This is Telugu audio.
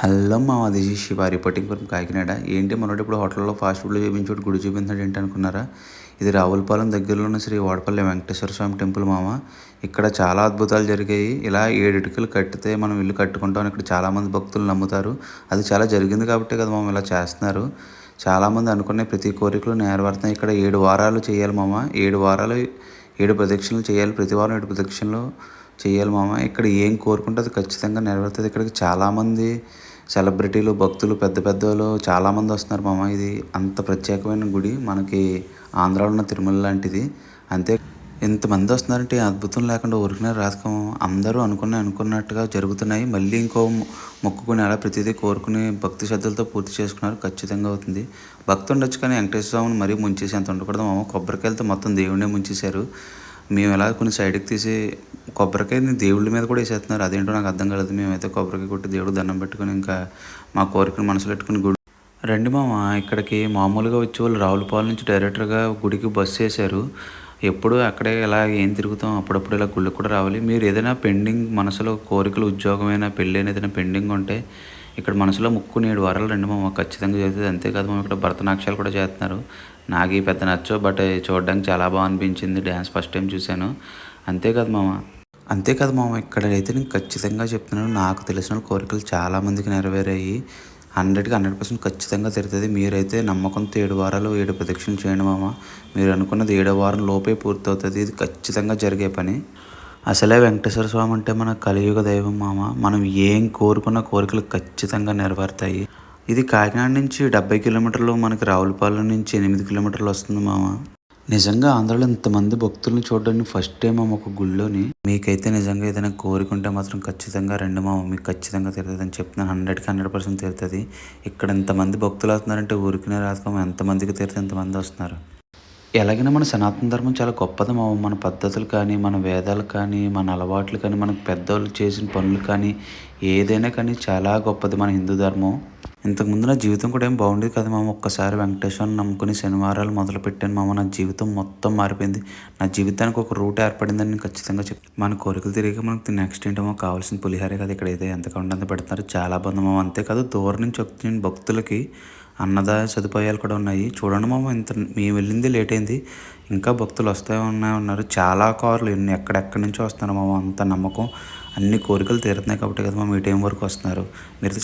హలో మా అది శివ రిపోర్టింగ్ ఫ్రమ్ కాకినాడ. ఏంటి మనోడు ఇప్పుడు హోటల్లో ఫాస్ట్ ఫుడ్లు చూపించాడు గుడి చూపించాడు ఏంటి అనుకున్నారా? ఇది రావులపాలెం దగ్గరలో ఉన్న శ్రీ వాడపల్లి వెంకటేశ్వర స్వామి టెంపుల్ మామ. ఇక్కడ చాలా అద్భుతాలు జరిగాయి. ఇలా ఏడిటికలు కట్టితే మనం ఇల్లు కట్టుకుంటాం ఇక్కడ చాలామంది భక్తులు నమ్ముతారు. అది చాలా జరిగింది కాబట్టి కదా మామ ఇలా చేస్తున్నారు. చాలామంది అనుకునే ప్రతి కోరికలు నెరవేరుతున్నాయి. ఇక్కడ ఏడు వారాలు చేయాలి మామ. ఏడు వారాలు ఏడు ప్రదక్షిణలు చేయాలి. ప్రతి వారం ఏడు ప్రదక్షిణలు చేయాలి మామ. ఇక్కడ ఏం కోరుకుంటే అది ఖచ్చితంగా నెరవేరుతుంది. ఇక్కడికి చాలామంది సెలబ్రిటీలు భక్తులు పెద్ద పెద్దలు చాలామంది వస్తున్నారు మామ. ఇది అంత ప్రత్యేకమైన గుడి. మనకి ఆంధ్రాలో ఉన్న తిరుమల లాంటిది. అంతే ఇంతమంది వస్తున్నారంటే అద్భుతం లేకుండా ఊరికిన రాధకం అందరూ అనుకున్న అనుకున్నట్టుగా జరుగుతున్నాయి. మళ్ళీ ఇంకో మొక్కుకుని అలా ప్రతిదీ కోరుకుని భక్తి శ్రద్ధలతో పూర్తి చేసుకున్నారు. ఖచ్చితంగా అవుతుంది. భక్తి ఉండొచ్చు కానీ వెంకటేశ్వర స్వామిని మరీ ముంచేసి అంత ఉండకూడదు మామ. కొబ్బరికాయలతో మొత్తం దేవుడినే ముంచేశారు. మేము ఎలా కొన్ని సైడ్కి తీసి కొబ్బరికాయని దేవుళ్ళ మీద కూడా వేసేస్తున్నారు. అదేంటో నాకు అర్థం కాలేదు. మేమైతే కొబ్బరికాయ కొట్టి దేవుడు దండం పెట్టుకుని ఇంకా మా కోరికను మనసులో పెట్టుకుని గుడి రండి మామ. ఇక్కడికి మామూలుగా వచ్చే వాళ్ళు రావులపాలెం నుంచి డైరెక్టర్గా గుడికి బస్సు వేశారు. ఎప్పుడు అక్కడే ఇలా ఏం తిరుగుతాం? అప్పుడప్పుడు ఇలా గుళ్ళకి కూడా రావాలి. మీరు ఏదైనా పెండింగ్ మనసులో కోరికలు ఉద్యోగమైన పెళ్ళి ఏదైనా పెండింగ్ ఉంటే ఇక్కడ మనసులో ముక్కు నేడు వారాలు రెండు మామ ఖచ్చితంగా జరుగుతుంది. అంతేకాదు మేము ఇక్కడ భరతనాట్యాలు కూడా చేస్తున్నారు. నాకు ఈ పెద్ద నచ్చో బట్ చూడడానికి చాలా బాగా అనిపించింది డ్యాన్స్ ఫస్ట్ టైం చూశాను. అంతేకాదు మామ అంతేకాదు మామ ఇక్కడైతే నేను ఖచ్చితంగా చెప్తున్నాను. నాకు తెలిసిన కోరికలు చాలామందికి నెరవేరాయి. హండ్రెడ్కి హండ్రెడ్ పర్సెంట్ ఖచ్చితంగా తిరుగుతుంది మీరైతే నమ్మకంతో ఏడు వారాలు ఏడు ప్రదక్షిణలు చేయండి మామ. మీరు అనుకున్నది ఏడో వారం లోపే పూర్తవుతుంది. ఇది ఖచ్చితంగా జరిగే పని. అసలే వెంకటేశ్వర స్వామి అంటే మన కలియుగ దైవం మామ. మనం ఏం కోరుకున్న కోరికలు ఖచ్చితంగా నెరవేరుతాయి. ఇది కాకినాడ నుంచి డెబ్బై కిలోమీటర్లు మనకి రావులపాలెం నుంచి ఎనిమిది కిలోమీటర్లు వస్తుంది మామ. నిజంగా ఆంధ్రాలో ఇంతమంది భక్తుల్ని చూడడానికి ఫస్ట్ టైం మామ ఒక గుళ్ళోని. మీకైతే నిజంగా ఏదైనా కోరుకుంటే మాత్రం ఖచ్చితంగా రెండు మామ. మీకు ఖచ్చితంగా తీరుతుంది అని చెప్తున్నాను. హండ్రెడ్కి హండ్రెడ్ పర్సెంట్ తీరుతుంది. ఇక్కడ ఇంతమంది భక్తులు వస్తున్నారంటే ఊరికినే రాదుకో ఎంతమందికి తీరితే ఎంతమంది వస్తున్నారు. ఎలాగైనా మన సనాతన ధర్మం చాలా గొప్పది మామ. మన పద్ధతులు కానీ మన వేదాలు కానీ మన అలవాట్లు కానీ మనకు పెద్దవాళ్ళు చేసిన పనులు కానీ ఏదైనా కానీ చాలా గొప్పది మన హిందూ ధర్మం. ఇంతకుముందు నా జీవితం కూడా ఏం బాగుండేది కదా మామ. ఒక్కసారి వెంకటేశ్వరం నమ్ముకుని శనివారాలు మొదలు పెట్టాను మామ. నా జీవితం మొత్తం మారిపోయింది. నా జీవితానికి ఒక రూట్ ఏర్పడిందని నేను ఖచ్చితంగా చెప్తాను మన కోరికలు తిరిగి మనకు నెక్స్ట్ ఏంటో కావాల్సిన పులిహారే కదా ఇక్కడ అయితే ఎంత అంత పెడతారు చాలా బాగుంది మామ. అంతేకాదు దూరం నుంచి వచ్చిన భక్తులకి అన్నదాయ సదుపాయాలు కూడా ఉన్నాయి. చూడండి మామ ఇంత మేము వెళ్ళింది లేట్ అయింది. ఇంకా భక్తులు వస్తే ఉన్నాయి ఉన్నారు. చాలా కార్లు ఎన్ని ఎక్కడెక్కడి నుంచో వస్తున్నారు మామ అంత నమ్మకం. అన్ని కోరికలు తీరుతున్నాయి కాబట్టి కదా మామ ఈ టైం వరకు వస్తున్నారు. మీరు